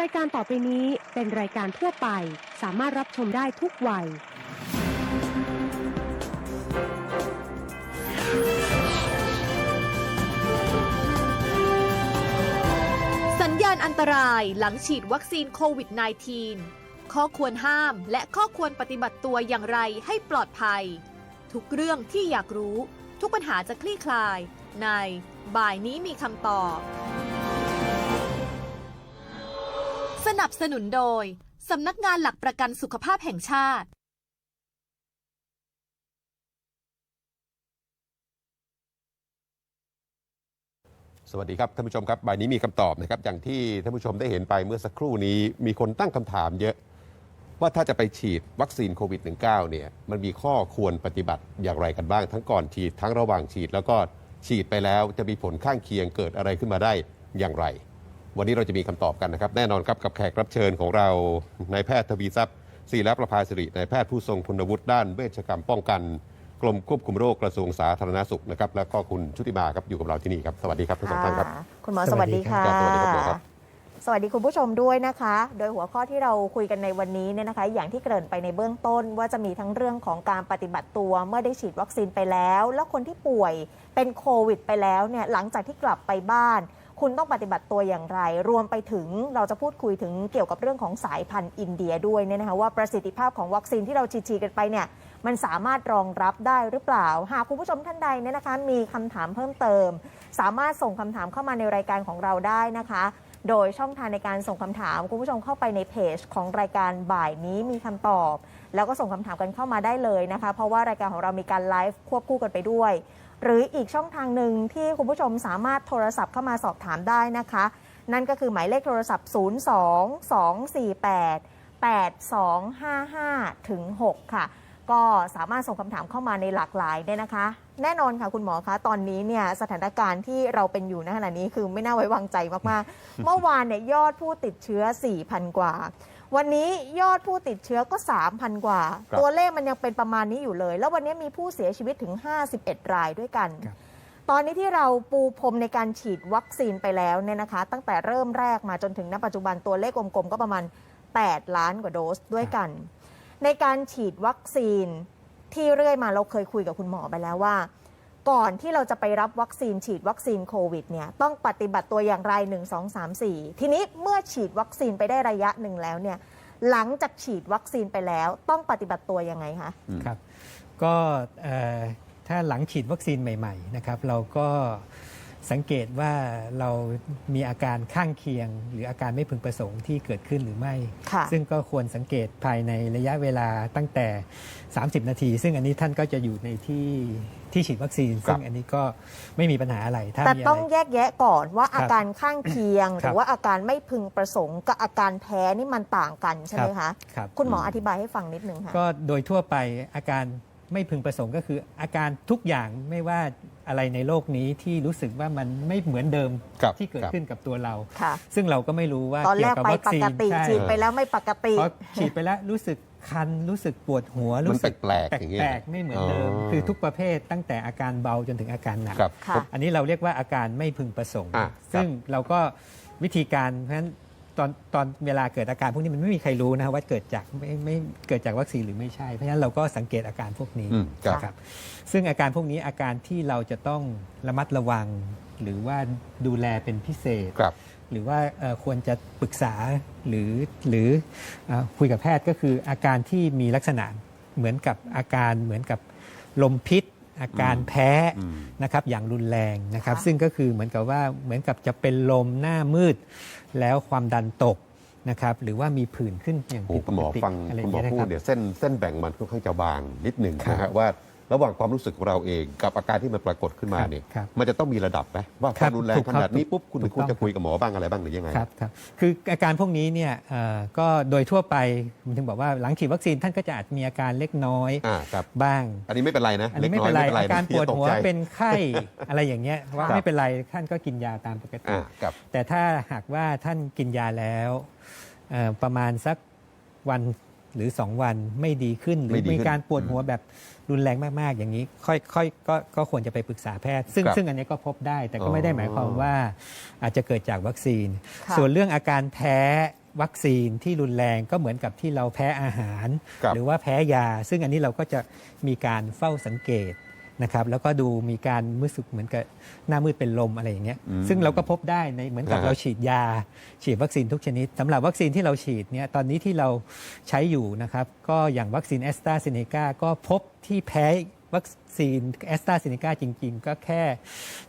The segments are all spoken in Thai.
รายการต่อไปนี้เป็นรายการทั่วไป สามารถรับชมได้ทุกวัย สัญญาณอันตรายหลังฉีดวัคซีนโควิด -19 ข้อควรห้ามและข้อควรปฏิบัติตัวอย่างไรให้ปลอดภัย ทุกเรื่องที่อยากรู้ ทุกปัญหาจะคลี่คลาย ในบ่ายนี้มีคำตอบ สนับสนุนโดย สำนักงานหลักประกันสุขภาพแห่งชาติ สวัสดีครับท่านผู้ชมครับบ่ายนี้มีคำตอบนะครับอย่างที่ท่านผู้ชมได้เห็นไปเมื่อสักครู่นี้มีคนตั้งคำถามเยอะ ว่าถ้าจะไปฉีดวัคซีนโควิด -19 เนี่ยมันมีข้อควรปฏิบัติอย่างไรกันบ้าง ทั้งก่อนฉีดทั้งระหว่างฉีด แล้วก็ฉีดไปแล้วจะมีผลข้างเคียงเกิดอะไรขึ้นมาได้อย่างไร วันนี้เราจะมีคำตอบกันนะครับ แน่นอนครับกับแขกรับเชิญของเรานายแพทย์ทวีทรัพย์ศรีรัประภาสิรินายแพทย์ผู้ทรงคุณวุฒิด้านเวชกรรมป้องกัน กรมควบคุมโรคกระทรวงสาธารณสุขนะครับแล้วก็คุณชุติมาครับอยู่กับเราที่นี่ครับสวัสดีครับทั้งสองท่านครับค่ะคุณหมอสวัสดีค่ะสวัสดีครับหมอครับสวัสดีคุณผู้ชมด้วยนะคะ โดยหัวข้อที่เราคุยกันในวันนี้เนี่ยนะคะ อย่างที่เกริ่นไปในเบื้องต้น ว่าจะมีทั้งเรื่องของการปฏิบัติตัวเมื่อได้ฉีดวัคซีนไปแล้ว แล้วคนที่ป่วยเป็นโควิด ไปแล้วเนี่ยหลังจากที่กลับไปบ้าน คุณต้องปฏิบัติตัวอย่างไร รวมไปถึงเราจะพูดคุยถึงเกี่ยวกับเรื่องของสายพันธุ์อินเดียด้วยเนี่ยนะคะว่าประสิทธิภาพของวัคซีนที่เราฉีดกันไปเนี่ยมันสามารถรองรับได้หรือเปล่า หากคุณผู้ชมท่านใดเนี่ยนะคะมีคำถามเพิ่มเติม สามารถส่งคำถามเข้ามาในรายการของเราได้นะคะ โดยช่องทางในการส่งคำถาม คุณผู้ชมเข้าไปในเพจของรายการบ่ายนี้มีคำตอบ แล้วก็ส่งคำถามกันเข้ามาได้เลยนะคะ เพราะว่ารายการของเรามีการไลฟ์ควบคู่กันไปด้วย หรืออีกช่องทางหนึ่งที่คุณผู้ชมสามารถโทรศัพท์เข้ามาสอบถามได้นะคะ นั่นก็คือหมายเลขโทรศัพท์ 02 248 8255ถึง6ค่ะ ก็สามารถส่งคำถามเข้ามาในหลากหลายเนี่ยนะคะ แน่นอนค่ะคุณหมอคะ ตอนนี้เนี่ยสถานการณ์ที่เราเป็นอยู่ในขณะนี้คือไม่น่าไว้วางใจมากๆ เมื่อวานเนี่ยยอดผู้ติดเชื้อ 4,000 กว่า วันนี้ยอดผู้ติดเชื้อก็ 3,000 กว่า ครับตัวเลขมันยังเป็นประมาณนี้อยู่เลย แล้ววันนี้มีผู้เสียชีวิตถึง 51 รายด้วยกัน ครับ ตอนนี้ที่เราปูพรมในการฉีดวัคซีนไปแล้วเนี่ยนะคะ ตั้งแต่เริ่มแรกมาจนถึงณปัจจุบันตัวเลขกลมๆก็ประมาณ 8 ล้านกว่าโดสด้วยกัน ในการฉีดวัคซีนที่เรื่อยมาเราเคยคุยกับคุณหมอไปแล้วว่า ก่อนที่เราจะไปรับวัคซีนฉีดวัคซีนโควิดเนี่ยต้องปฏิบัติตัวอย่างไร 1 2 3 4 ทีนี้เมื่อฉีดวัคซีนไปได้ระยะหนึ่งแล้วเนี่ยหลังจากฉีดวัคซีนไปแล้วต้องปฏิบัติตัวยังไงคะครับก็ถ้าหลังฉีดวัคซีนใหม่ ๆ นะครับ เราก็ สังเกตว่าเรามีอาการข้างเคียง หรืออาการไม่พึงประสงค์ที่เกิดขึ้นหรือไม่ค่ะซึ่งก็ควรสังเกตภายในระยะเวลาตั้งแต่ 30 นาที ซึ่งอันนี้ท่านก็จะอยู่ในที่ที่ฉีดวัคซีน ซึ่งอันนี้ก็ไม่มีปัญหาอะไรถ้าแต่มีต้องอะไรแยกแยะก่อนว่าครับอาการข้างเคียงหครัรืบอว่าอาการไม่พึงประสงค์กับอาการแพ้นี่มันต่างกันใช่ไหมคะครับคุณหมออธิบายให้ฟังนิดนึงค่ะก็โดยทั่วไปอาการไม่พึงประสงค์ก็คืออาการทุกอย่างไม่ว่า อะไรในโลกนี้ที่รู้สึกว่ามันไม่เหมือนเดิมครับที่เกิดครับ ขึ้นกับตัวเรา ค่ะ ซึ่งเราก็ไม่รู้ว่าตอนแรเกี่ยกวกับไปวัคปซีกนติใช่ฉีดไปแล้วไม่ปกติพอฉีดไปแล้วรู้สึกคันรู้สึกปวดหัวมันรู้สึกแปลกๆอย่างเงี้ยแปลกๆไม่เหมือนเดิมอ๋อคือทุกประเภทตั้งแต่อาการเบาจนถึงอาการหนัก ครับ ค่ะ อันนี้เราเรียกว่าอาการไม่พึงประสงค์ อะครับซึ่งเราก็วิธีการเพราะฉะนั้น ตอนตอนเวลาเกิดอาการพวกนี้มันไม่มีใครรู้นะว่าเกิดจากไม่ไม่เกิดจากวัคซีนหรือไม่ใช่ เพราะฉะนั้นเราก็สังเกตอาการพวกนี้อืมครับ นะครับ ซึ่งอาการพวกนี้อาการที่เราจะต้องระมัดระวัง หรือว่าดูแลเป็นพิเศษ ครับ หรือว่าเอ่อควรจะปรึกษาหรือหรือเออคุยกับแพทย์ก็คืออาการที่มีลักษณะเหมือนกับอาการเหมือนกับลมพิษ อาการแพ้อืมนะครับอย่างรุนแรงนะครับ ค่ะ ซึ่งก็คือเหมือนกับว่าเหมือนกับจะเป็นลมหน้ามืด แล้วความดันตกนะครับหรือว่ามีผื่นขึ้นอย่างโอ้ผิดคุปณหมกอติฟังอะไรอคุณย่างหมอเงี้ยนะพูคดรับ เดี๋ยวเส้นเส้นแบ่งมันค่อนข้างจะบางนิดหนึ่งครับนะฮะว่า ระหว่างความรู้สึกของเราเอง กับอาการที่มันปรากฏขึ้นมาเนี่ยครับมันจะต้องมีระดับไหมว่าคครัวาบมรุนแรงถูกขครับนาดนี้ปุ๊บคุณถูถึงกควรต้อง จะคุยกับหมอบ้างอะไรบ้างหรือยังไง ครับครับคืออาการพวกนี้เนี่ยเอ่อก็โดยทั่วไปผมถึงบอกว่าหลังฉีดวัคซีนท่านก็จะอาจมีอาการเล็กน้อยอ่าครับ บ้าง อันนี้ไม่เป็นไรนะอันนี้ไม่เป็นไรล็กอยอาการนะปวดหัวอย่าตกใจเป็นไข้ อะไรอย่างเงี้ยว่าครับไม่เป็นไรท่านก็กินยาตามปกติ อ่าครับ แต่ถ้าหากว่าท่านกินยาแล้วเอ่อประมาณสักวัน หรือ 2 วันไม่ดีขึ้น หรืไม่อดีขึ้นมีการปวดหัวแบบรุนแรงมาก ๆ อย่างนี้ ค่อยค่อยก็ก็ควรจะไปปรึกษาแพทย์ ซึ่งครับซึ่งอันนี้ก็พบได้ แต่อ๋ก็อไม่ได้หมายความว่าอาจจะเกิดจากวัคซีน ค่ะ ส่วนเรื่องอาการแพ้วัคซีนที่รุนแรงก็เหมือนกับที่เราแพ้อาหาร ครับ หรือว่าแพ้ยา ซึ่งอันนี้เราก็จะมีการเฝ้าสังเกต นะครับแล้วก็ดูมีการมืดสึกเหมือนกับหน้ามืดเป็นลมอะไรอย่างเงี้ยอืมซึ่งเราก็พบได้ในเหมือนกับอ่าฮะเราฉีดยา ฉีดวัคซีนทุกชนิดสำหรับวัคซีนที่เราฉีดเนี่ยตอนนี้ที่เราใช้อยู่นะครับก็อย่างวัคซีนแอสตราเซเนกาก็พบที่แพ้วัคซีนแอสตราเซเนกาจริง ๆ ก็แค่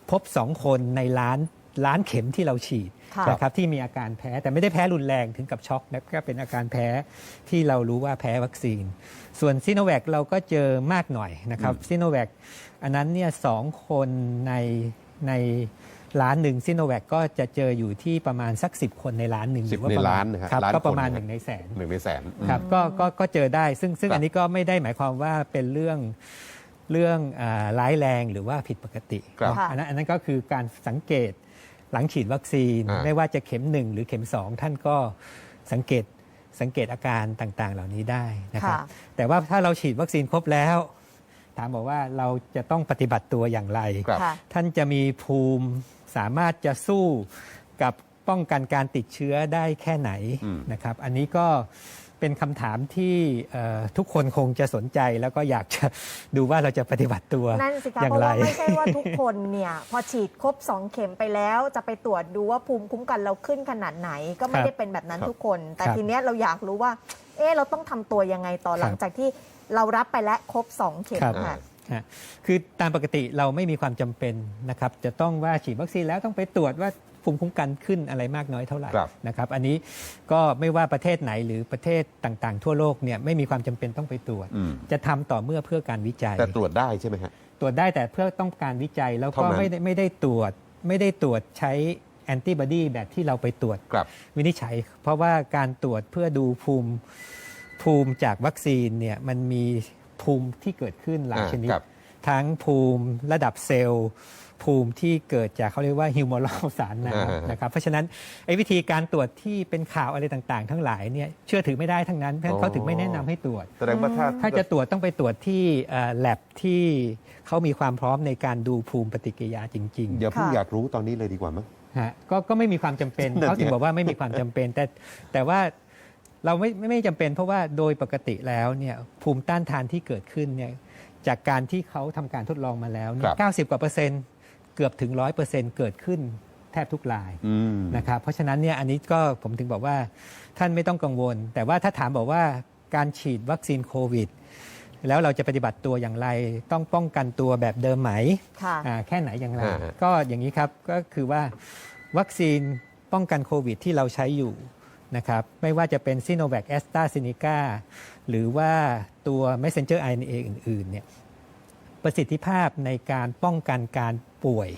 พบ 2 คนในล้าน ล้านเข็มที่เราฉีดค่ะนะครับที่มีอาการแพ้แต่ไม่ได้แพ้รุนแรงถึงกับช็อกนะก็เป็นอาการแพ้ที่เรารู้ว่าแพ้วัคซีน ส่วนซีโนแวคเราก็เจอมากหน่อยนะครับซีโนแวคอันนั้นเนี่ยสองคนในในล้านหนึ่งซีโนแวคก็จะเจออยู่ที่ประมาณสัก 10 คนในล้านหนึ่งสิบหรือว่าในประมาณล้านนะฮะครับล้านก็ประมาณคนหนะนึ่งในแสนหนึ่งในแสนครับก็ก็ก็เจอได้ซึ่งซึ่งครับอันนี้ก็ไม่ได้หมายความว่าเป็นเรื่องเรื่องอาร้ายแรงหรือว่าผิดปกติครับเนาะอันนั้นอันนั้นก็คือการสังเกต หลังฉีดวัคซีน อ่า ไม่ว่าจะเข็ม 1 หรือเข็ม 2 ท่านก็สังเกตสังเกตอาการต่างๆ เหล่านี้ได้นะครับ ค่ะ แต่ว่าถ้าเราฉีดวัคซีนครบแล้ว ถามบอกว่าเราจะต้องปฏิบัติตัวอย่างไร ครับ ค่ะ ท่านจะมีภูมิสามารถจะสู้กับป้องกันการติดเชื้อได้แค่ไหนอืม นะครับ อันนี้ก็ เป็นคำถามที่เอ่อทุกคนคงจะสนใจแล้วก็อยากจะดูว่าเราจะปฏิบัติตัวนั่นสิคะอย่าเพงราะไรว่าไม่ใช่ว่าทุกคนเนี่ยพอฉีดครบ 2 เข็มไปแล้วจะไปตรวจดูว่าภูมิคุ้มกันเราขึ้นขนาดไหน ก็ไม่ครับได้เป็นแบบนั้นครับทุกคน แต่ครับทีเนี้ยเราอยากรู้ว่า เออเราต้องทำตัวยังไงต่อหลังครับจากที่เรารับไปแล้วครบ 2 เข็มครับค่ะฮะคือตามปกติเราไม่มีความจำเป็นนะครับจะต้องว่าฉีดวัคซีนแล้วต้องไปตรวจว่า ภูมิคุ้มกันขึ้นอะไรมากน้อยเท่าไหร่ครับ นะครับ อันนี้ก็ไม่ว่าประเทศไหนหรือประเทศต่างๆ ทั่วโลกเนี่ยไม่มีความจำเป็นต้องไปตรวจ อืม จะทำต่อเมื่อเพื่อการวิจัย แต่ตรวจได้ใช่ไหมฮะ ตรวจได้แต่เพื่อต้องการวิจัยแล้วก็เท่านั้น ไม่ได้ไม่ได้ตรวจไม่ได้ตรวจใช้แอนติบอดีแบบที่เราไปตรวจ ครับ วินิจฉัย เพราะว่าการตรวจเพื่อดูภูมิภูมิจากวัคซีนเนี่ยมันมีภูมิที่เกิดขึ้นหลายอ่าชนิด ครับทั้งภูมิระดับเซลล์ ภูมิที่เกิดจากเขาเรียกว่าฮิวมอลสารอ่าฮะน้ำนะครับเพราะฉะนั้นไอ้วิธีการตรวจที่เป็นข่าวอะไรต่างๆ ทั้งหลายเนี่ยเชื่อถือไม่ได้ทั้งนั้นเพราะฉะนั้นเขาถึงไม่แนะนำให้ตรวจแสดงว่าถ้าถ้าจะตรวจต้องไปตรวจที่แลบที่เขามีความพร้อมในการดูภูมิปฏิกิริยาจริงๆเดี๋ยวเพิ่งค่ะอยากรู้ตอนนี้เลยดีกว่ามั้งฮะก็ก็ไม่มีความจำเป็นนั่นเขาถึงไงบอกว่าไม่มีความจำเป็น แต่แต่ว่าเราไม่ไม่ไม่จำเป็นเพราะว่าโดยปกติแล้วเนี่ยภูมิต้านทานที่เกิดขึ้นเนี่ยจากการที่เขาทำการทดลองมาแล้วเนี่ครัยบเก้าสิบกว่าเปอร์เซ็นต์ เกือบถึงร้อยเปอร์เซ็นต์เกิดขึ้นแทบทุกรายอืมนะครับเพราะฉะนั้นเนี่ยอันนี้ก็ผมถึงบอกว่าท่านไม่ต้องกังวล แต่ว่าถ้าถามบอกว่าการฉีดวัคซีนโควิด แล้วเราจะปฏิบัติตัวอย่างไร ต้องป้องกันตัวแบบเดิมไหมค่ะอ่าแค่ไหนอย่างไรอ่าฮะก็อย่างนี้ครับก็คือว่าวัคซีนป้องกันโควิดที่เราใช้อยู่นะครับไม่ว่าจะเป็นซีโนแวคแอสตราเซเนกาหรือว่าตัว messenger RNA อื่นๆเนี่ย ประสิทธิภาพในการป้องกันการป่วย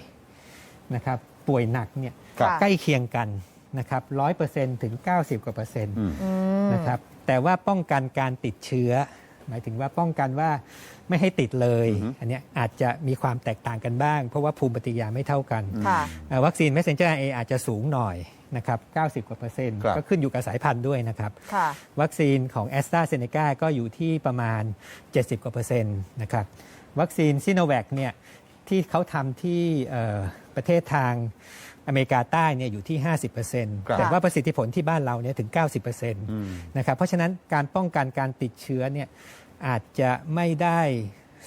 นะครับป่วยหนักเนี่ยครับค่ะใกล้เคียงกันนะครับร้อยเปอร์เซ็นต์ถึง 90 กว่าเปอร์เซ็นต์ อืม อืม นะครับแต่ว่าป้องกันการติดเชื้อ หมายถึงว่าป้องกันว่าไม่ให้ติดเลย อือฮึ อันเนี้ยอาจจะมีความแตกต่างกันบ้าง เพราะว่าภูมิปฏิกิริยาไม่เท่ากันค่ะ เอ่อวัคซีน messenger RNA อาจจะสูงหน่อยนะครับ 90 กว่าเปอร์เซ็นต์ ครับ ก็ขึ้นอยู่กับสายพันธุ์ด้วยนะครับ ค่ะ วัคซีนของ a s t r a z เซ e c a ก็อยู่ที่ประมาณ 70 กว่าเปอร์เซ็นต์นะครับ วัคซีนซิโนแวคเนี่ยที่เขาทำที่เอ่อประเทศทางอเมริกาใต้เนี่ยอยู่ที่ 50%ครับแต่ว่าประสิทธิผลที่บ้านเราเนี่ยถึง 90%อืมนะครับ เพราะฉะนั้นการป้องกันการติดเชื้อเนี่ยอาจจะไม่ได้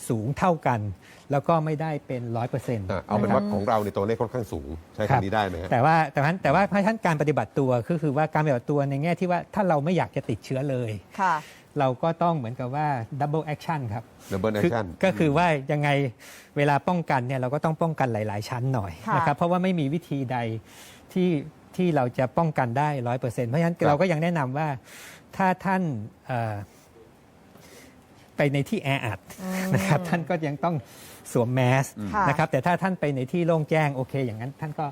สูงเท่ากัน แล้วก็ไม่ได้เป็น 100%อะเอาเป็นว่าของเราในตัวเลขค่อนข้างสูง ใช้ครับคำนี้ได้ไหมฮะแต่ว่าแต่ว่าแต่ว่าเพราะฉะนั้นการปฏิบัติตัวก็คือว่าการปฏิบัติตัวในแง่ที่ว่าถ้าเราไม่อยากจะติดเชื้อเลยค่ะ เราก็ต้องเหมือนกับว่า double action ครับ double คือ action ก็คือว่ายังไงเวลาป้องกันเนี่ยเราก็ต้องป้องกันหลาย ๆ ชั้นหน่อยค่ะ นะครับเพราะว่าไม่มีวิธีใดที่ที่เราจะป้องกันได้ร้อยเปอร์เซ็นต์เพราะฉะนั้นครับ เราก็ยังแนะนำว่าถ้าท่านเอ่อไปในที่แออัดนะครับท่านก็ยังต้องสวมแมสค่ะ นะครับแต่ถ้าท่านไปในที่โล่งแจ้งโอเค อย่างนั้นท่านก็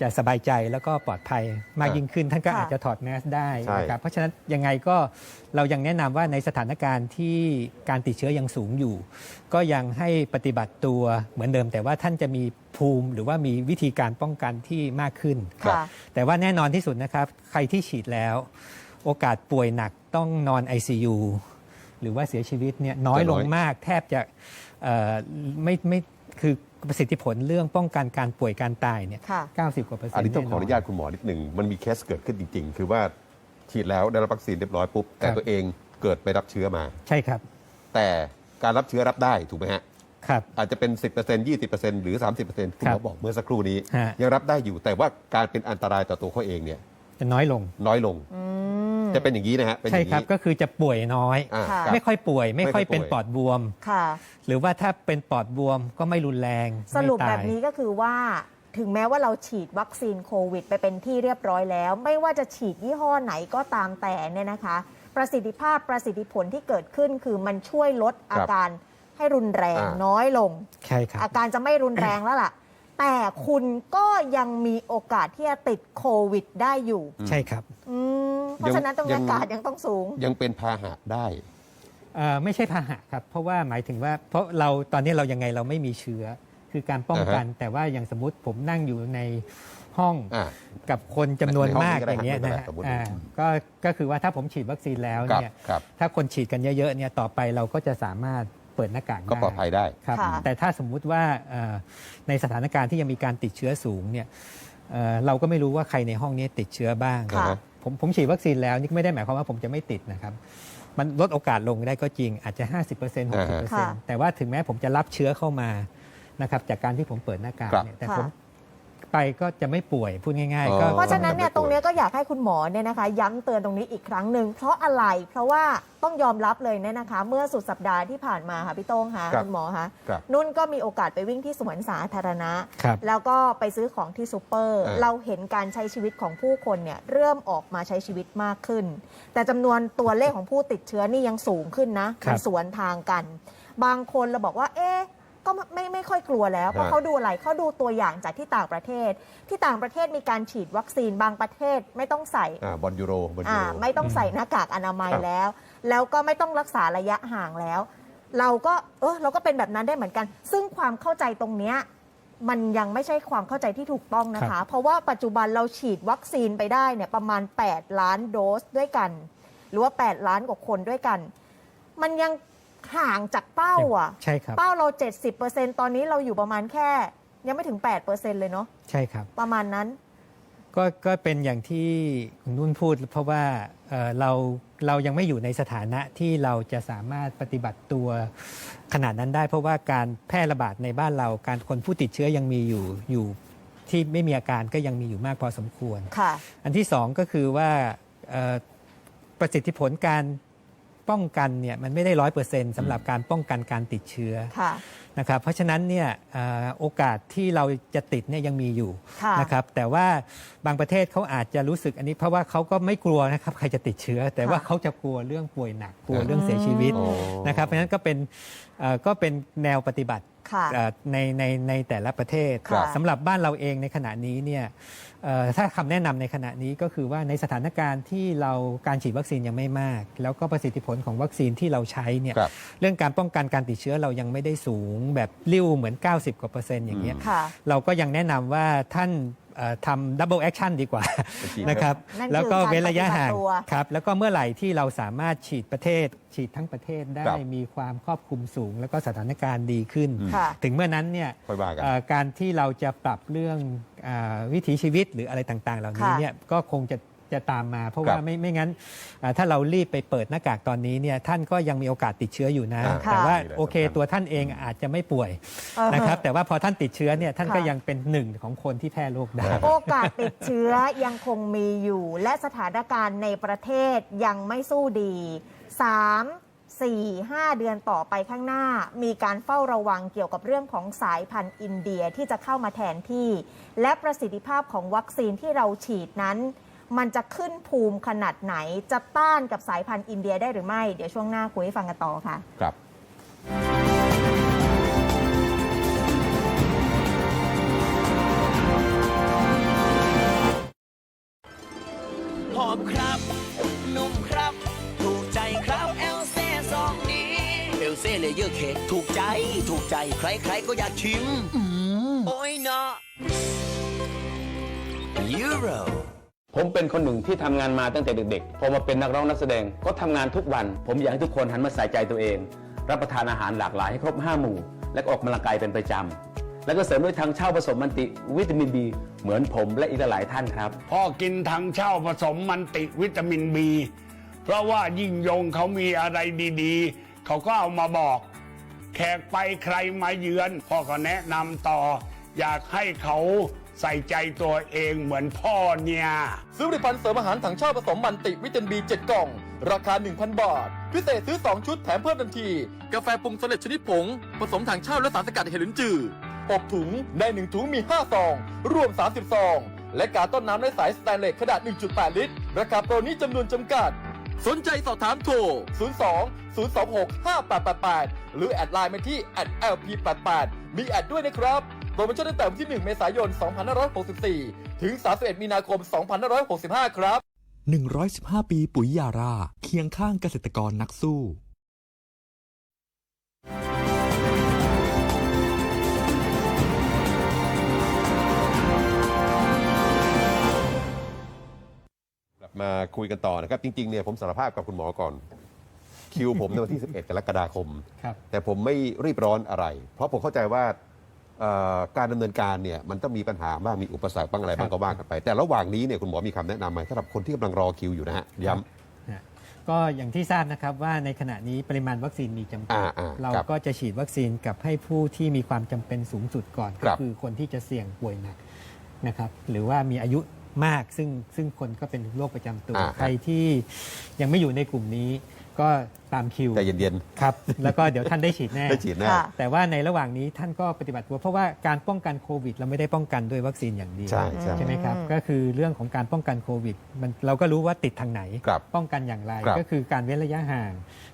จะสบายใจแล้วก็ปลอดภัยมากครับยิ่งขึ้น ท่านก็ค่ะ อาจจะถอดแมสได้ใช่ นะครับเพราะฉะนั้นยังไงก็เรายังแนะนำว่าในสถานการณ์ที่การติดเชื้อยังสูงอยู่ ก็ยังให้ปฏิบัติตัวเหมือนเดิม แต่ว่าท่านจะมีภูมิหรือว่ามีวิธีการป้องกันที่มากขึ้นครับค่ะ แต่ว่าแน่นอนที่สุดนะครับ ใครที่ฉีดแล้ว โอกาสป่วยหนักต้องนอน ICU หรือว่าเสียชีวิตเนี่ยน้อยจะน้ลอยงมากแทบจะเอ่อไม่ไม่คือ ประสิทธิผลเรื่องป้องกันการป่วยการตายเนี่ยค่ะ 90 กว่าเปอร์เซ็นต์อันนี้ต้องขออนุญาตแคุณหมอนิดหนึ่งมันมีเคสเกิดขึ้นจริง ๆ คือว่าฉีดแล้วได้รับวัคซีนเรียบร้อยปุ๊บแต่ครับตัวเองเกิดไปรับเชื้อมา ใช่ครับ แต่การรับเชื้อรับได้ถูกไหมฮะ ครับ อาจจะเป็น 10% 20%หรือ 30%คุณหครัมอบบอกเมื่อสักครู่นี้ ฮะ ยังรับได้อยู่แต่ว่าการเป็นอันตรายต่อตัวเขาเองเนี่ยจะน้อยลง น้อยลง อืม จะเป็นอย่างนี้นะฮะเป็นอใช่ย่างครับนี้ก็คือจะป่วยน้อย อ่าค่ะ รับ ไม่ค่อยป่วย ไม่ไม่ค่ค่ออยยเป็นป่วยปอดบวม ค่ะ หรือว่าถ้าเป็นปอดบวมก็ไม่รุนแรงสรุปไม่ตายแบบนี้ก็คือว่า ถึงแม้ว่าเราฉีดวัคซีนโควิด ไปเป็นที่เรียบร้อยแล้ว ไม่ว่าจะฉีดยี่ห้อไหนก็ตามแต่เนี่ยนะคะ ประสิทธิภาพประสิทธิผลที่เกิดขึ้นคือมันช่วยลดอาการให้รุนแรงอ่า น้อยลง ใช่ครับ อาการจะไม่รุนแรงแล้วล่ะ แต่คุณก็ยังมีโอกาสที่จะติดโควิดได้อยู่ใช่ครับอืมเพราะฉะนั้นตรงนี้ยังอากาศยังต้องสูง ยังเป็นพาหะได้เอ่อไม่ใช่พาหะครับ เพราะว่าหมายถึงว่าเพราะเราตอนนี้เรายังไงเราไม่มีเชื้อคือการป้องกัน แต่ว่าอย่างสมมติผมนั่งอยู่ในห้องอ่ากับคนจำนวนในห้องมากนี้ก็ได้อย่างเงี้ยครับนะไม่ฮะเป็นไรสมมุติ อ่าก็ก็คือว่าถ้าผมฉีดวัคซีนแล้วครับเนี่ย ครับ ถ้าคนฉีดกันเยอะๆเนี่ยต่อไปเราก็จะสามารถ เปิดหน้ากากก็ปลอดภัยได้ครับค่ะ แต่ถ้าสมมุติว่าเอ่อในสถานการณ์ที่ยังมีการติดเชื้อสูงเนี่ยเอ่อเราก็ไม่รู้ว่าใครในห้องนี้ติดเชื้อบ้าง ค่ะ ผมผมฉีดวัคซีนแล้วนี่ไม่ได้หมายความว่าผมจะไม่ติดนะครับ มันลดโอกาสลงได้ก็จริงอาจจะ 50%อ่าฮะ60%แต่ว่าถึงแม้ผมจะรับเชื้อเข้ามานะครับจากการที่ผมเปิดหน้ากากครับเนี่ยแต่ค่ะผม ไปก็จะไม่ป่วยพูดง่ายอ๋อๆก็เพราะฉะนั้นเนี่ยไม่ตป่วยรงเนี้ยก็อยากให้คุณหมอเนี่ยนะคะ ย้ำเตือนตรงนี้อีกครั้งหนึ่งเพราะอะไรเพราะว่าต้องยอมรับเลยเนี่ยนะคะ เมื่อสุดสัปดาห์ที่ผ่านมาค่ะพี่โต้งค่ะครับคุณหมอคะครับนุ่นก็มีโอกาสไปวิ่งที่สวนสาธารณะ ครับ แล้วก็ไปซื้อของที่ซูเปอร์เออเราเห็นการใช้ชีวิตของผู้คนเนี่ยเริ่มออกมาใช้ชีวิตมากขึ้น แต่จำนวนตัวเลขของผู้ติดเชื้อนี่ยังสูงขึ้นนะ ครัมับนสวนทางกัน บางคนเราบอกว่า เอ๊ะ ก็ไม่ไม่ไม่ค่อยกลัวแล้ว เพราะฮะเขาดูอะไรเขาดูตัวอย่างจากที่ต่างประเทศ ที่ต่างประเทศมีการฉีดวัคซีนบางประเทศไม่ต้องใส่อ่าบอลยูโรบอลยูอ่าโรไม่ต้องใส่หน้ากากอนามัยครับแล้ว แล้วก็ไม่ต้องรักษาระยะห่างแล้ว เราก็เออเราก็เป็นแบบนั้นได้เหมือนกัน ซึ่งความเข้าใจตรงเนี้ยมันยังไม่ใช่ความเข้าใจที่ถูกต้องนะครัคะบเพราะว่าปัจจุบันเราฉีดวัคซีนไปได้เนี่ยประมาณ 8 ล้านโดสด้วยกัน หรือว่า 8 ล้านกว่าคนด้วยกัน มันยัง ห่างจากเป้าอะ ใช่ครับ เป้าเรา 70%ตอนนี้เราอยู่ประมาณแค่ ยังไม่ถึง 8%เลยเนาะใช่ครับ ประมาณนั้น ก็ก็เป็นอย่างที่คุณนุ่นพูด เพราะว่าเอ่อเราเรายังไม่อยู่ในสถานะที่เราจะสามารถปฏิบัติตัวขนาดนั้นได้ เพราะว่าการแพร่ระบาดในบ้านเรา การคนผู้ติดเชื้อยังมีอยู่อยู่ที่ไม่มีอาการก็ยังมีอยู่มากพอสมควร ค่ะ อันที่สองก็คือว่าเอ่อประสิทธิผลการ ป้องกันเนี่ยมันไม่ได้ร้อยเปอร์เซ็นต์สำหรับการป้องกันการติดเชื้อค่ะนะครับเพราะฉะนั้นเนี่ยเอ่อโอกาสที่เราจะติดเนี่ยยังมีอยู่ค่ะนะครับแต่ว่าบางประเทศเขาอาจจะรู้สึกอันนี้เพราะว่าเขาก็ไม่กลัวนะครับใครจะติดเชื้อ แต่ว่าค่ะเขาจะกลัวเรื่องป่วยหนักกลัวอืมเรื่องเสียชีวิตโอ้นะครับเพราะฉะนั้นก็เป็นเอ่อก็เป็นแนวปฏิบัติ ค่ะ เอ่อในในในแต่ละประเทศครับสำหรับบ้านเราเองในขณะนี้เนี่ยเอ่อ ถ้าคำแนะนำในขณะนี้ก็คือว่าในสถานการณ์ที่เราการฉีดวัคซีนยังไม่มาก แล้วก็ประสิทธิผลของวัคซีนที่เราใช้เนี่ยครับเรื่องการป้องกันการติดเชื้อเรายังไม่ได้สูงแบบริ้วเหมือน 90กว่าเปอร์เซ็นต์อย่างเงี้ยค่ะเราก็ยังแนะนำว่าท่าน เอ่อทำดับเบิลแอคชั่นดีกว่าไปฉีดนะครับนั่นคือแล้วก็เว้นระยะห่างการปฏิบัติตัว ครับแล้วก็เมื่อไหร่ที่เราสามารถฉีดประเทศ ฉีดทั้งประเทศได้ครับมีความครอบคลุมสูง แล้วก็สถานการณ์ดีขึ้นอืมค่ะ ถึงเมื่อนั้นเนี่ยค่อยว่ากันเอ่อการที่เราจะปรับเรื่องอาวิถีชีวิตหรืออะไรต่างๆ เหล่านี้ค่ะ เนี่ยก็คงจะ จะตามมา เพราะครัว่าบไม่ไม่งั้นอ่าถ้าเรารีบไปเปิดหน้ากากตอนนี้เนี่ยท่านก็ยังมีโอกาสติดเชื้ออยู่นะอ่าแต่ว่าค่ะโอเคตัวท่านเองอาจจะไม่ป่วยเออนะครับแต่ว่าพอท่านติดเชื้อเนี่ยท่านค่ะก็ยังเป็นหนึ่งของคนที่แพร่โรคได้โอกาสติดเชื้อยังคงมีอยู่ และสถานการณ์ในประเทศยังไม่สู้ดี 3 4 5 เดือนต่อไปข้างหน้า มีการเฝ้าระวังเกี่ยวกับเรื่องของสายพันธุ์อินเดียที่จะเข้ามาแทนที่ และประสิทธิภาพของวัคซีนที่เราฉีดนั้น มันจะขึ้นภูมิขนาดไหน จะต้านกับสายพันธุ์อินเดียได้หรือไม่ เดี๋ยวช่วงหน้าคุยให้ฟังกันต่อค่ะ ครับหอมครับ นุ่มครับ ถูกใจครับเอลเซ่ซองนี้ เอลเซ่เลเยอร์เค้กถูกใจ ถูกใจใครๆก็อยากชิมอืมโอ้ยเนาะยูโร ผมเป็นคนหนึ่งที่ทำงานมาตั้งแต่เด็กๆ พอมาเป็นนักร้องนักแสดงก็ทำงานทุกวัน ผมอยากให้ทุกคนหันมาใส่ใจตัวเอง รับประทานอาหารหลากหลายให้ครบ 5 หมู่ และออกกำลังกายเป็นประจำหแล้วก็เสริมด้วยทางเช่าผสมมันติวิตามินบีเหมือนผมและอีกหลายท่านครับพ่อกินทางเช่าผสมมันติวิตามินบีเพราะว่ายิ่งยงเขามีอะไรดีๆ เขาก็เอามาบอก แขกไปใครมาเยือนพ่อก็แนะนำต่อ อยากให้เขา ใส่ใจตัวเองเหมือนพ่อเนี่ย ซื้อผลิตภัณฑ์เสริมอาหารถังเช่าผสมมันติวิตามินบี7กล่อง ราคา 1,000 บาท พิเศษซื้อ 2 ชุดแถมเพิ่มทันที กาแฟปรุงสำเร็จชนิดผง ผสมถังเช่าและสารสกัดเห็ดลิ้นจืออบถุงใน1ถุงมี 5 ซอง รวม 30 ซอง และการต้นน้ำในสายสแตนเลสขนาด 1.8 ลิตร ราคาโปรนี้จำนวนจำกัด สนใจสอบถามโทร 02 026 5888 หรือแอดไลน์มาที่ @lp88 มีแอดด้วยนะครับโป รโมชั่นตั้งแต่วันที่ 1 เมษายน 2564 ถึง 31 มีนาคม 2565 ครับ 115 ปีปุ๋ยยารา เคียงข้างเกษตรกรนักสู้กลับมาคุยกันต่อนะครับ จริงๆเนี่ยผมสารภาพกับคุณหมอก่อน คิวผมในวันที่ 11 กรกฎาคมครับแต่ผมไม่รีบร้อนอะไร เพราะผมเข้าใจว่าเอ่อ การดำเนินการเนี่ยมันต้องมีปัญหาบ้างมีอุปสรรคบ้างอะไรบ้างก็ว่ากันไป แต่ระหว่างนี้เนี่ยคุณหมอมีคำแนะนำไหมสำหรับคนที่กำลังรอคิวอยู่นะฮะย้ำฮะก็อย่างที่ทราบนะครับว่าในขณะนี้ปริมาณวัคซีนมีจำกัดอ่าอ่าเราครับก็จะฉีดวัคซีนกับให้ผู้ที่มีความจำเป็นสูงสุดก่อนคก็รับคือคนที่จะเสี่ยงป่วยหนักนะครับหรือว่ามีอายุมากซึ่งซึ่งคนก็เป็นโรคประจำตัวอ่าใครที่ยังไม่อยู่ในกลุ่มนี้ ก็ตามคิวใจเย็นครับ แล้วก็เดี๋ยวท่านได้ฉีดแน่ ๆได้ฉีดแน่ ค่ะ แต่ว่าในระหว่างนี้ท่านก็ปฏิบัติตัว เพราะว่าการป้องกันโควิด เราไม่ได้ป้องกันด้วยวัคซีนอย่างเดียวใช่ใช่ ไหมครับ ก็คือเรื่องของการป้องกันโควิดมันเราก็รู้ว่าติดทางไหน ครับป้องกันอย่างไร ครับก็คือการเว้นระยะห่าง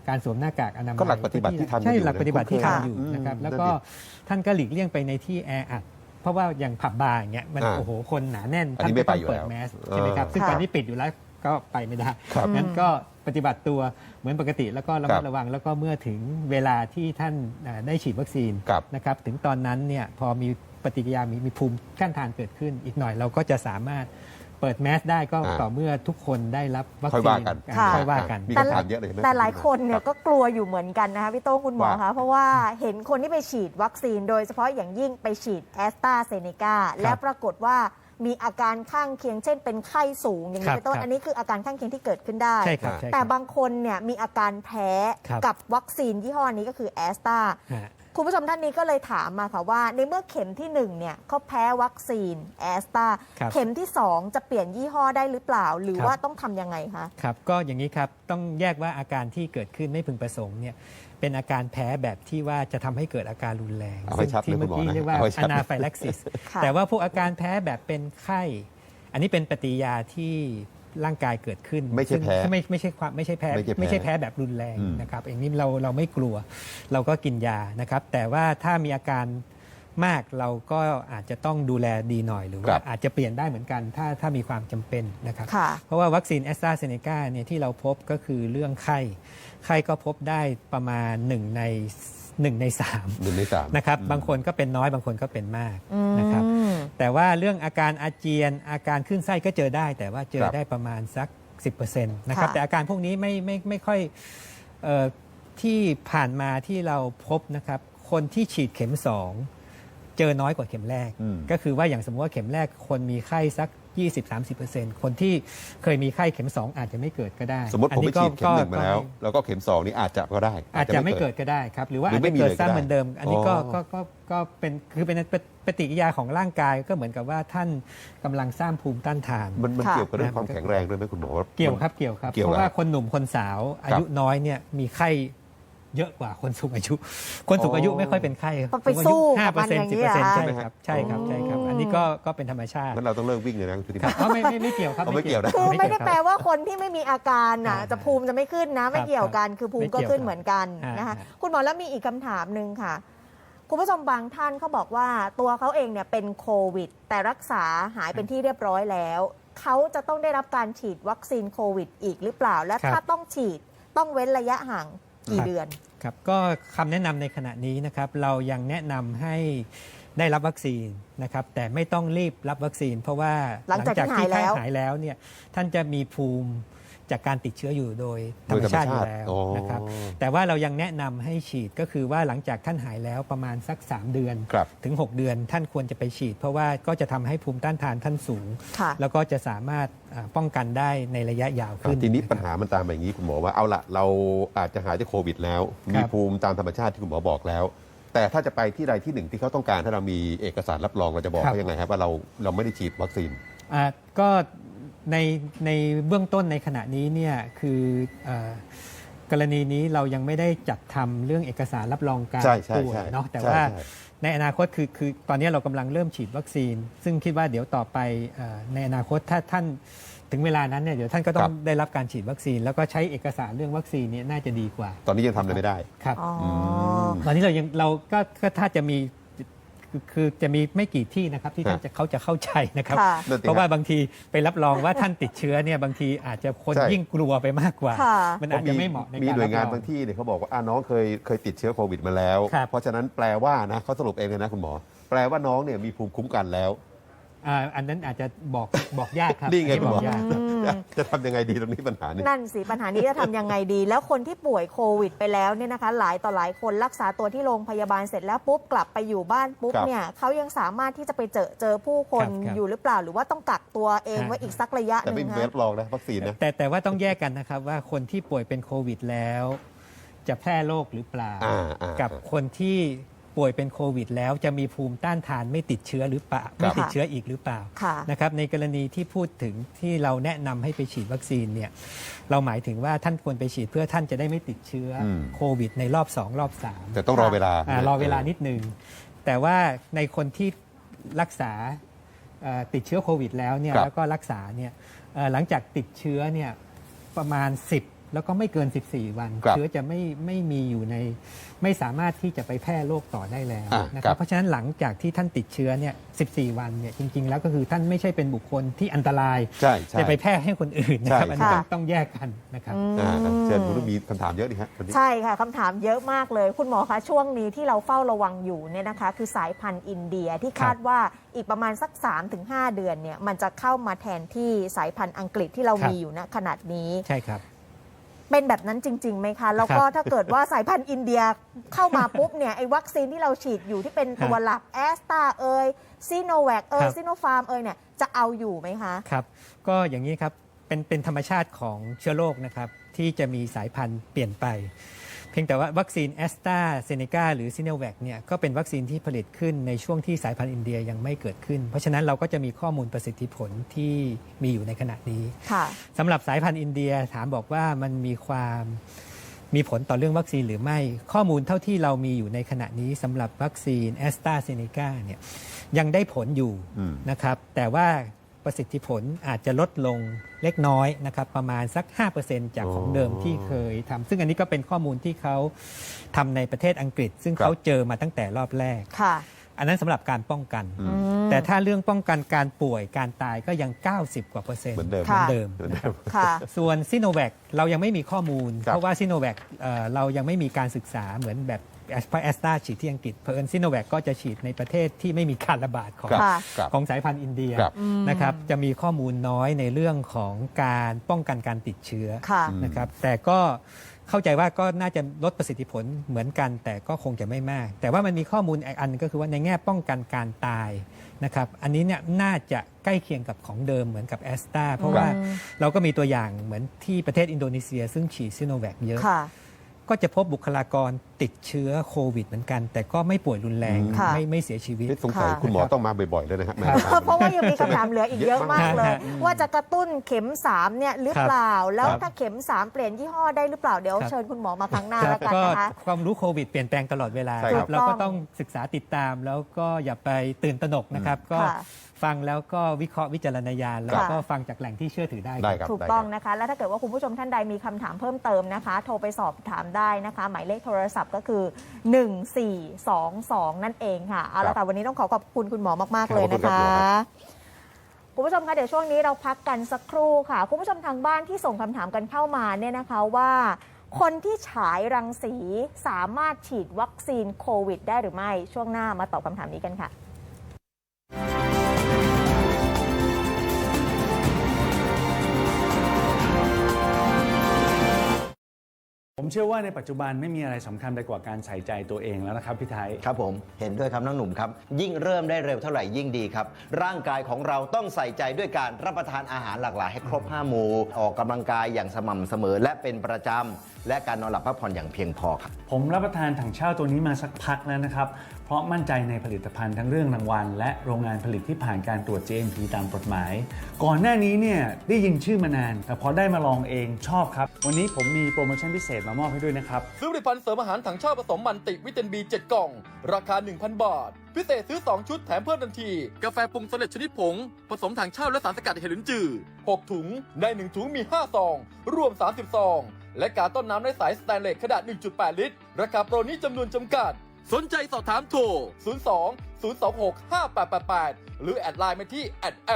การสวมหน้ากากอนามัยก็หลักปฏิบัติที่ทำอยู่ใช่นะหลักปฏิบัติที่ค่ะทำอยู่นะครับ อืมแล้วก็นั่นดิท่านก็หลีกเลี่ยงไปในที่แออัด เพราะว่าอย่างผับบาร์อย่างเงี้ยมันอ่าโอ้โหคนหนาแน่นอันนี้ท่านไม่ก็ไปต้องอยู่เปิดแล้วแมสใช่ไหมครับเออซึ่งค่ะ ตอนนี้ปิดอยู่แล้วก็ไปไม่ได้ ครับ งั้นก็ ปฏิบัติตัวเหมือนปกติ แล้วก็ระครัมัดบระวัง แล้วก็เมื่อถึงเวลาที่ท่านอ่าได้ฉีดวัคซีนครับนะครับถึงตอนนั้นเนี่ยพอมีปฏิกิริยามีมีภูมิต้านทานเกิดขึ้น อีกหน่อยเราก็จะสามารถเปิดแมสได้ก็อ่าต่อเมื่อทุกคนได้รับวัคค่อยซีว่านกันอ่าค่ะค่อยว่ากันมีแต่คำถามเยอะเลยใช่ไหมแต่หลายคนเนี่ยรับก็กลัวอยู่เหมือนกันนะคะพี่โต้งคุณหมอว่าคะเพราะว่าเห็นคนที่ไปฉีดวัคซีน โดยเฉพาะอย่างยิ่งไปฉีดแอสตราเซเนกาและปรากฏว่า มีอาการข้างเคียงเช่นเป็นไข้สูงอย่างครันี้บเป็นต้นครับ อันนี้คืออาการข้างเคียงที่เกิดขึ้นได้ ใช่ครับใช่ครับแต่บางคนเนี่ยมีอาการแพ้ครับ กับวัคซีนยี่ห้อนี้ก็คือแอสตราฮะ คุณผู้ชมท่านนี้ก็เลยถามมาค่ะว่า ในเมื่อเข็มที่1เนี่ยเขาแพ้วัคซีนแอสตราครับเข็มที่2จะเปลี่ยนยี่ห้อได้หรือเปล่า หรือครับ ว่าต้องทำยังไงคะ ครับก็อย่างนี้ครับ ต้องแยกว่าอาการที่เกิดขึ้นไม่พึงประสงค์เนี่ย เป็นอาการแพ้แบบที่ว่าจะทำให้เกิดอาการรุนแรงเอาให้ชัดที่เลยเมื่อกี้คุณหมอนะเรียกว่าเอาให้ชัอดนาไฟลักซิส ค่ะ แต่ว่าพวกอาการแพ้แบบเป็นไข้ อันนี้เป็นปฏิกิริยาที่ร่างกายเกิดขึ้นไม่ใช่ซึ่งแพ้ไม่ไม่ใช่ความไม่ใช่แพ้ไม่ใช่แพ้ไม่ใช่แพ้แบบรุนแรงอืม นะครับอย่างนี้เราเราไม่กลัว เราก็กินยานะครับ แต่ว่าถ้ามีอาการ มากเราก็อาจจะต้องดูแลดีหน่อยหรือคว่ารับอาจจะเปลี่ยนได้เหมือนกัน ถ้าถ้ามีความจำเป็นนะครับค่ะเพราะว่าวัคซีนแอสตราเซเนกาเนี่ยที่เราพบก็คือเรื่องไข้ไข้ก็พบได้ประมาณ1ใน1ใน3หนึ่งในสามนะครับอืมบางคนก็เป็นน้อยบางคนก็เป็นมากอืมนะครับแต่ว่าเรื่องอาการอาเจียน อาการขึ้นไส้ก็เจอได้ แต่ว่าเจคอรับได้ประมาณสัก 10%นะครับค่ะแต่อาการพวกนี้ไม่ไม่ไม่ค่อยเออที่ผ่านมาที่เราพบนะครับคนที่ฉีดเข็ม 2 เจอน้อยกว่าเข็มแรกอืมก็คือว่าอย่างสมมติว่าเข็มแรกคนมีไข้สัก 20-30%คนที่เคยมีไข้เข็ม 2 อาจจะไม่เกิดก็ได้ สมมติผมไปก็ฉีดเข็มหนึ่งมาแล้วก็แล้วก็เข็มสองนี่อาจจะก็ได้ อาจจะไม่เกิดก็ได้ครับ หรือว่าหรืออาจไม่จะมีเกิดเลยก็ซ้ำได้เหมือนเดิม อันนี้ก็อ๋อก็ก็ก็เป็นคือเป็นปฏิกิริยาของร่างกายก็เหมือนกับว่าท่านกำลังสร้างภูมิต้านทาน มันมันค่ะเกี่ยวกับเรื่องความแข็งแรงด้วยไหมคุณหมอเกี่ยวครับเกี่ยวครับเกี่ยวเพราะว่าเหรอคนหนุ่มคนสาวอายุน้อยเนี่ยมีไข้ เยอะกว่าคนสูงอายุ คนสูงอายุไม่ค่อยเป็นไข้ต้องไปสู้ห้ากับเปอมัร์นเซ็นอย่าต์งสินี้บเหรอคะเปอร์เซ็นต์ใช่ครับใช่ครับใช่ครับ อันนี้ก็ก็เป็นธรรมชาติงั้นเราต้องเลิกวิ่งเลยนะคุณธิครัติบเอาไม่ไม่ไม่เกี่ยวครับเอาไม่เกี่ยวนะคือไม่ได้เยวรับแปลว่าคนที่ไม่มีอาการน่ะอ่าจะภูมิจะไม่ขึ้นนะไม่ครับเกี่ยวกัน คือภูมิก็ไม่เกี่ยวขึ้นเหมือนกันอ่านนะคะอ่าคุณหมอแล้วมีอีกคำถามหนึ่งค่ะคุณผู้ชมบางท่านเขาบอกว่าตัวเขาเองเนี่ยเป็นโควิด แต่รักษาหายเป็นที่เรียบร้อยแล้ว เขาจะต้องได้รับการฉีดวัคซีนโควิด อีกหรือเปล่า และครับถ้าต้องฉีดต้องเว้นระยะห่าง กี่ครับเดือน ครับก็คำแนะนำในขณะนี้นะครับเรายังแนะนำให้ได้รับวัคซีนนะครับแต่ไม่ต้องรีบรับวัคซีน เพราะว่าหลังจากที่หายไข้แล้วหายแล้วเนี่ยท่านจะมีภูมิ จากการติดเชื้ออยู่โดยธรรมชาติอยู่แล้วโดยธรรมชาตินะครับอ๋อแต่ว่าเรายังแนะนำให้ฉีดก็คือว่าหลังจากท่านหายแล้วประมาณสัก 3 เดือนครับถึง 6 เดือนท่านควรจะไปฉีด เพราะว่าก็จะทำให้ภูมิต้านทานท่านสูงค่ะแล้วก็จะสามารถอ่าป้องกันได้ในระยะยาวขึ้น ทีนี้ะครับปัญหามันตามมาอย่างนี้คุณหมอว่าเอาละเราอาจจะหายจากโควิดแล้วครับมีภูมิตามธรรมชาติที่คุณหมอบอกแล้วแต่ถ้าจะไปที่ใดที่หนึ่งที่เขาต้องการถ้าเรามีเอกสารรับรองเราจะบอกเขายังไงครับว่าเราเราไม่ได้ฉีดวัคซีนอ่าก็ ในในเบื้องต้นในขณะนี้เนี่ยคือเอ่อกรณีนี้เรายังไม่ได้จัดทำเรื่องเอกสารรับรองการใช่ใช่ป่วยใช่เนาะแต่ใช่ว่าใช่ในอนาคตคือคือตอนนี้เรากำลังเริ่มฉีดวัคซีน ซึ่งคิดว่าเดี๋ยวต่อไปเอ่อในอนาคตถ้าท่านถึงเวลานั้นเนี่ยเดี๋ยวท่านก็ต้องได้รับการฉีดวัคซีน แล้วก็ใช้เอกสารเรื่องวัคซีนเนี่ยน่าจะดีกว่า ตอนนี้ยังทำอะไรไม่ได้ครับอ๋ออมตอนนี้เรายังเราก็ก็ถ้าจะมี คือคือจะมีไม่กี่ที่นะครับที่ท่านฮะจะเขาจะเข้าใจนะครับ ค่ะนั่นสิเพราะว่าฮะบางทีไปรับรองว่าท่านติดเชื้อเนี่ยบางทีอาจจะคนใช่ ยิ่งกลัวไปมากกว่า ค่ะ มันอาจจะไม่เหมาะในมีการหน่วยงานรับรบางที่เนี่ยเขาบอกว่าอะน้องเคยเคยติดเชื้อโควิดมาแล้ว ครับ เพราะฉะนั้นแปลว่านะเขาสรุปเองเลยนะคุณหมอ แปลว่าน้องเนี่ยมีภูมิคุ้มกันแล้ว อ่าอันนั้นอาจจะบอกบอกยากครับนี่ไงอัคุณหมอ บอกยากจะทำยังไงดีตรงนี้ปัญหาเนี่ยนั่นสิปัญหานี้จะทำยังไงดี แล้วคนที่ป่วยโควิดไปแล้วเนี่ยนะคะ หลายต่อหลายคนรักษาตัวที่โรงพยาบาลเสร็จแล้วปุ๊บกลับไปอยู่บ้านปุ๊บครับ เนี่ยเขายังสามารถที่จะไปเจอเจอผู้คนครับครับอยู่หรือเปล่า หรือว่าต้องกักตัวเองครับไว้อีกสักระยะหแต่นึ่ไม่งมีฮะเว็บรองนะวัคซีนนะ แต่แต่ว่าต้องแยกกันนะครับว่าคนที่ป่วยเป็นโควิดแล้ว จะแพร่โรคหรือเปล่า อ่าอ่ากับอ่าคนที่ ป่วยเป็นโควิด แล้วจะมีภูมิต้านทานไม่ติดเชื้อหรือเปล่าครัไม่บติดเชื้ออีกหรือเปล่าค่ะนะครับในกรณีที่พูดถึงที่เราแนะนำให้ไปฉีดวัคซีนเนี่ยเราหมายถึงว่าท่านควรไปฉีดเพื่อท่านจะได้ไม่ติดเชื้ออมโควิด ในรอบ 2 รอบ 3 แต่ต้องรอเวลาอ่ารอเวลานิดนึงแต่ว่าในคนที่รักษาเอ่อติดเชื้อโควิด แล้วเนี่ยครับแล้วก็รักษาเนี่ยเอ่อหลังจากติดเชื้อเนี่ยประมาณ 10 แล้วก็ไม่เกิน 14 วันครับเชื้อจะไม่ไม่มีอยู่ใน ไม่สามารถที่จะไปแพร่โรคต่อได้แล้วอะนะคครัรับบเพราะฉะนั้นหลังจากที่ท่านติดเชื้อเนี่ย 14 วันเนี่ยจริง ๆ แล้วก็คือท่านไม่ใช่เป็นบุคคลที่อันตรายใช่ใช่จะไปแพร่ให้คนอื่นนะครับใช่อันนี้ต้องค่ะต้องแยกกันนะครับอ่าเชิญคุณต้องมีคำถามเยอะดิฮะวันนี้ใช่ค่ะคำถามเยอะมากเลย คุณหมอคะช่วงนี้ที่เราเฝ้าระวังอยู่เนี่ยนะคะ คือสายพันธุ์อินเดียที่ครับคาดว่าอีกประมาณสัก 3-5 เดือนเนี่ยมันจะเข้ามาแทนที่สายพันธุ์อังกฤษที่เราครับมีอยู่ณขนาดนี้ใช่ครับ เป็นแบบนั้นจริงๆไหมคะ แล้วก็ครับถ้าเกิดว่าสายพันธุ์อินเดียเข้ามาปุ๊บเนี่ยไอ้วัคซีนที่เราฉีดอยู่ที่เป็นตัวหลักแอสตาเอยซีโนแวคเอยซีโนฟาร์มเอยเนี่ยจะเอาอยู่ไหมคะ ครับ ก็อย่างนี้ครับ เป็นเป็นธรรมชาติของเชื้อโรคนะครับ ที่จะมีสายพันธุ์เปลี่ยนไปเพียงแต่ว่าวัคซีนแอสตราเซเนกาหรือซิโนแวคเนี่ยก็เป็นวัคซีนที่ผลิตขึ้นในช่วงที่สายพันธุ์อินเดียยังไม่เกิดขึ้น เพราะฉะนั้นเราก็จะมีข้อมูลประสิทธิผลที่มีอยู่ในขณะนี้ค่ะสำหรับสายพันธุ์อินเดียถามบอกว่ามันมีความมีผลต่อเรื่องวัคซีนหรือไม่ข้อมูลเท่าที่เรามีอยู่ในขณะนี้สำหรับวัคซีนแอสตราเซเนกาเนี่ยยังได้ผลอยู่อืมนะครับแต่ว่า ประสิทธิผลอาจจะลดลงเล็กน้อยนะครับประมาณสัก 5%จากของเดิมที่เคยทำซึ่งอันนี้ก็เป็นข้อมูลที่เขาทำในประเทศอังกฤษ ซึ่งครับเขาเจอมาตั้งแต่รอบแรก ค่ะ อันนั้นสำหรับการป้องกันอืมแต่ถ้าเรื่องป้องกันการป่วยการตายก็ยัง 90 กว่าเปอร์เซ็นต์เหมือนเดิมเหมือนเดิมเหมือนนะคเดิรับมค่ะ ส่วนซิโนแวคเรายังไม่มีข้อมูล ครับ เพราะว่าซิโนแวคเรายังไม่มีการศึกษาเหมือนแบบ เพราะแอสตราฉีดที่อังกฤษเพราะเอิญซิโนแวคก็จะฉีดในประเทศที่ไม่มีการระบาดของครับค่ะ ครับ ของสายพันธุ์อินเดียครับ นะครับจะมีข้อมูลน้อยในเรื่องของการป้องกันการติดเชื้อ ค่ะ นะครับแต่ก็เข้าใจว่าก็น่าจะลดประสิทธิผลเหมือนกัน แต่ก็คงจะไม่มาก แต่ว่ามันมีข้อมูลอีกอันหนึ่งก็คือว่าในแง่ป้องกันการตายนะครับอันนี้เนี่ยน่าจะใกล้เคียงกับของเดิมเหมือนกับแอสตราเพราะว่าอืมเราก็มีตัวอย่างเหมือนที่ประเทศอินโดนีเซีย ซึ่งฉีดซิโนแวคเยอะ ค่ะ ก็จะพบบุคลากรติดเชื้อโควิดเหมือนกัน แต่ก็ไม่ป่วยรุนแรงค่ะ ไม่ไม่เสียชีวิตเอ๊ะสงสัยค่ะ คุณหมอต้องมาบ่อยๆเลยนะฮะครับ เพราะว่ายังมีคำถามเหลืออีกเยอะมากเลยเยอะมากว่าจะกระตุ้นเข็ม 3 เนี่ยหรือครับเปล่า แล้วครับถ้าเข็ม 3 เปลี่ยนยี่ห้อได้หรือเปล่า เดี๋ยวครับ เชิญคุณหมอมาครั้งหน้าครัแล้วบกันก็นะคะ ความรู้โควิดเปลี่ยนแปลงตลอดเวลาใช่ครับ เราก็ถูกต้องต้องศึกษาติดตามแล้วก็อย่าไปตื่นตระหนกนะครับก็ ค่ะ ฟังแล้วก็วิเคราะห์วิจารณญาณแล้วค่ะก็ฟังจากแหล่งที่เชื่อถือได้ได้ครับครับถูกได้ต้องครับนะคะ และถ้าเกิดว่าคุณผู้ชมท่านใดมีคำถามเพิ่มเติมนะคะ โทรไปสอบถามได้นะคะ หมายเลขโทรศัพท์ก็คือ 1422 นั่นเองค่ะเอาครัละบค่ะวันนี้ต้องขอขอบคุณคุณหมอมากๆขอบเลยคุณนะครัคะบหมอครับคุณผู้ชมคะเดี๋ยวช่วงนี้เราพักกันสักครู่ค่ะ คุณผู้ชมทางบ้านที่ส่งคำถามกันเข้ามาเนี่ยนะคะว่า คนที่ฉายรังสีสามารถฉีดวัคซีนโควิด ได้หรือไม่ช่วงหน้ามาตอบคำถามนี้กันค่ะ เชื่อว่าในปัจจุบันไม่มีอะไรสำคัญไปกว่าการใส่ใจตัวเองแล้วนะครับพี่ไทย ครับผมเห็นด้วยครับน้องหนุ่มครับ ยิ่งเริ่มได้เร็วเท่าไหร่ยิ่งดีครับ ร่างกายของเราต้องใส่ใจด้วยการรับประทานอาหารหลากหลายให้ครบ 5 หมู่ ออกกำลังกายอย่างสม่ำเสมอและเป็นประจำ และการนอนหลับพักผ่อนอย่างเพียงพอครับ ผมรับประทานถังเช่าตัวนี้มาสักพักแล้วนะครับ เพราะมั่นใจในผลิตภัณฑ์ทั้งเรื่องรางวัล และโรงงานผลิตที่ผ่านการตรวจ GMP ตามกฎหมาย ก่อนหน้านี้เนี่ยได้ยินชื่อมานาน แต่พอได้มาลองเองชอบครับ วันนี้ผมมีโปรโมชั่นพิเศษมามอบให้ด้วยนะครับ ซื้อผลิตภัณฑ์เสริมอาหารถังเช่าผสมมันติวิตามินบี7กล่อง ราคา 1,000 บาท พิเศษซื้อ 2 ชุดแถมเพิ่มทันที กาแฟปรุงสำเร็จชนิดผง ผสมถังเช่าและสารสกัดเห็ดลิ้นจือ 6 ถุง ใน 1 ถุงมี 5 ซอง รวม 30 ซอง และการต้นน้ำในสายสแตนเลสขนาด 1.8 ลิตร ราคาโปรนี้จำนวนจำกัด สนใจสอบถามโทร 02 026 5888 หรือแอดไลน์มาที่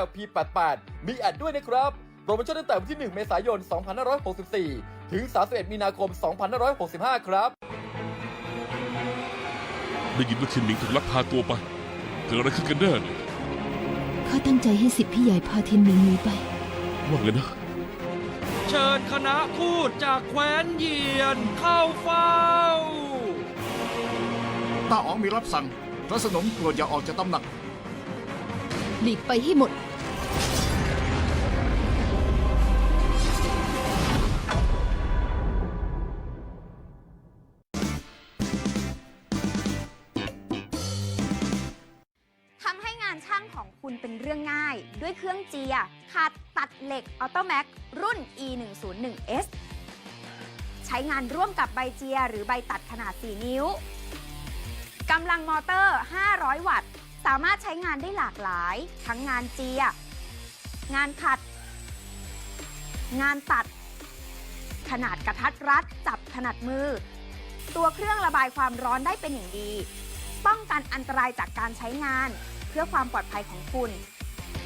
@lp88 มีแอดด้วยนะครับ โปรโมชั่นตั้งแต่วันที่ 1 เมษายน 2564 ถึง 31 มีนาคม 2565 ครับ ได้ยินว่าชินหมิงถูกลักพาตัวไปเกิดอะไรขึ้นกันแน่เนี่ยข้าตั้งใจให้สิทธิพี่ใหญ่พาทินหมิงหนีไป ว่าไงนะ เชิญคณะทูตจากแคว้นเหยียนเข้าเฝ้า ต้าอ๋องมีรับสั่ง พระสนมโปรดอย่าออกจากตำหนัก หลีกไปให้หมดายด้วยเครื่องเจียขัดตัดเหล็กออโตแม็กรุ่น e 1 0 1 s ใช้งานร่วมกับใบเจียหรือใบตัดขนาด 4 นิ้วกำลังมอเตอร์ 500 วัตต์ สามารถใช้งานได้หลากหลาย ทั้งงานเจีย งานขัด งานตัด ขนาดกระทัดรัด จับถนัดมือ ตัวเครื่องระบายความร้อนได้เป็นอย่างดี ป้องกันอันตรายจากการใช้งาน เพื่อความปลอดภัยของคุณ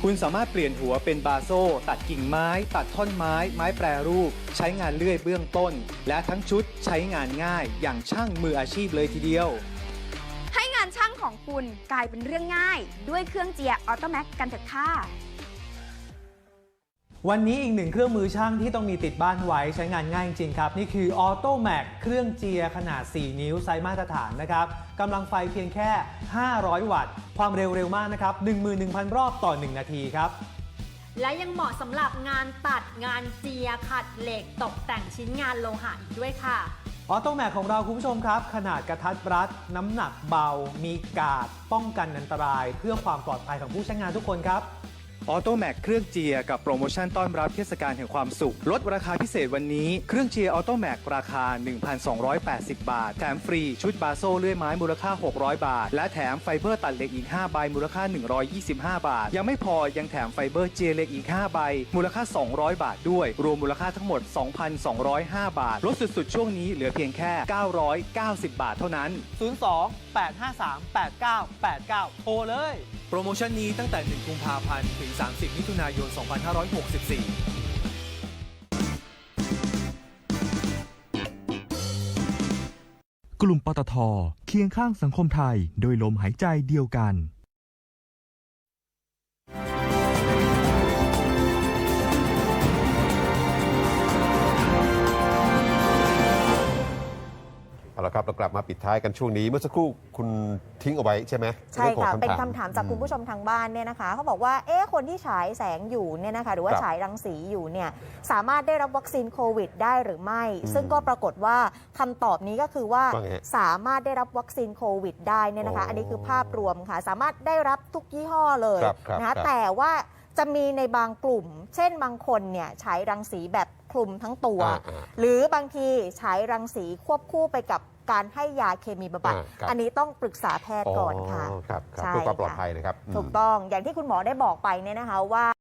คุณสามารถเปลี่ยนหัวเป็นบาโซ่ ตัดกิ่งไม้ ตัดท่อนไม้ ไม้แปรรูป ใช้งานเลื่อยเบื้องต้น และทั้งชุดใช้งานง่าย อย่างช่างมืออาชีพเลยทีเดียว ให้งานช่างของคุณกลายเป็นเรื่องง่าย ด้วยเครื่องเจียร์ออโตแม็กกันเถอะค่ะ วันนี้อีกหนึ่งเครื่องมือช่างที่ต้องมีติดบ้านไว้ใช้งานง่ายจริงๆครับ นี่คือ Auto Mac เครื่องเจียร์ขนาด 4 นิ้วไซส์มาตรฐานนะครับกำลังไฟเพียงแค่ 500 วัตต์ ความเร็วเร็วมากนะครับ 11,000 รอบต่อ 1 นาทีครับ และยังเหมาะสำหรับงานตัดงานเจียร์ขัดเหล็กตกแต่งชิ้นงานโลหะอีกด้วยค่ะออโตแม c ของเราคุณผู้ชมครับ ขนาดกระทัดรัด น้ำหนักเบา มีกาดป้องกันอันตราย เพื่อความปลอดภัยของผู้ใช้งานทุกคนครับ ออโตแม c เครื่องเจียกับโปรโมชั่นต้อนรับเทศกาลแห่งความสุข ลดราคาพิเศษวันนี้ เครื่องเจียออโตแม c ราคา 1,280 บาท แถมฟรีชุดบาโซ่เลื่อยไม้มูลค่า 600 บาท และแถมไฟเบอร์ตัดเหล็กอีก 5 ใบมูลค่า 125 บาท ยังไม่พอยังแถมไฟเบอร์เจียเหล็กอีก 5 ใบ มูลค่า 200 บาทด้วย รวมมูลค่าทั้งหมด 2,205 บาท ลดสุดๆ ช่วงนี้เหลือเพียงแค่ 990 บาทเท่านั้น 02 853 8989 โทรเลย รโมชั่นนี้ตั้งแต่ 1 กุมภาพันธ์ ถึง 30 มิถุนายน 2564กลุ่มปตทเคียงข้างสังคมไทย โดยลมหายใจเดียวกัน ละครับเรากลับมาปิดท้ายกันช่วงนี้ เมื่อสักครู่คุณทิ้งเอาไว้ใช่ไหมใช่รื่องของค่ะ เป็นถคำถามจากคุณผู้ชมทางบ้านเนี่ยนะคะเขาบอกว่าเอ๊ะคนที่ฉายแสงอยู่เนี่ยนะคะหรือว่าครับฉายรังสีอยู่เนี่ยสามารถได้รับวัคซีนโควิด ได้หรือไม่อืมซึ่งก็ปรากฏว่าคำตอบนี้ก็คือว่าว่าไงฮะสามารถได้รับวัคซีนโควิด ได้เนี่ยนะคะโอ้อันนี้คือภาพรวมค่ะ สามารถได้รับทุกยี่ห้อเลยครับครับนะครัคะบแต่ว่าจะมีในบางกลุ่ม เช่นบางคนเนี่ยฉายรังสีแบบ คลุมทั้งตัวอ่าอ่าหรือบางทีฉายรังสีควบคู่ไปกับการให้ยาเคมีบำบัดอ่าครับอันนี้ต้องปรึกษาแพทย์ก่อนค่ะ ครับครับใช่เพื่อความปลอดค่ะภัยนะครับ ถูกอืมต้อง อย่างที่คุณหมอได้บอกไปเนี่ยนะคะว่า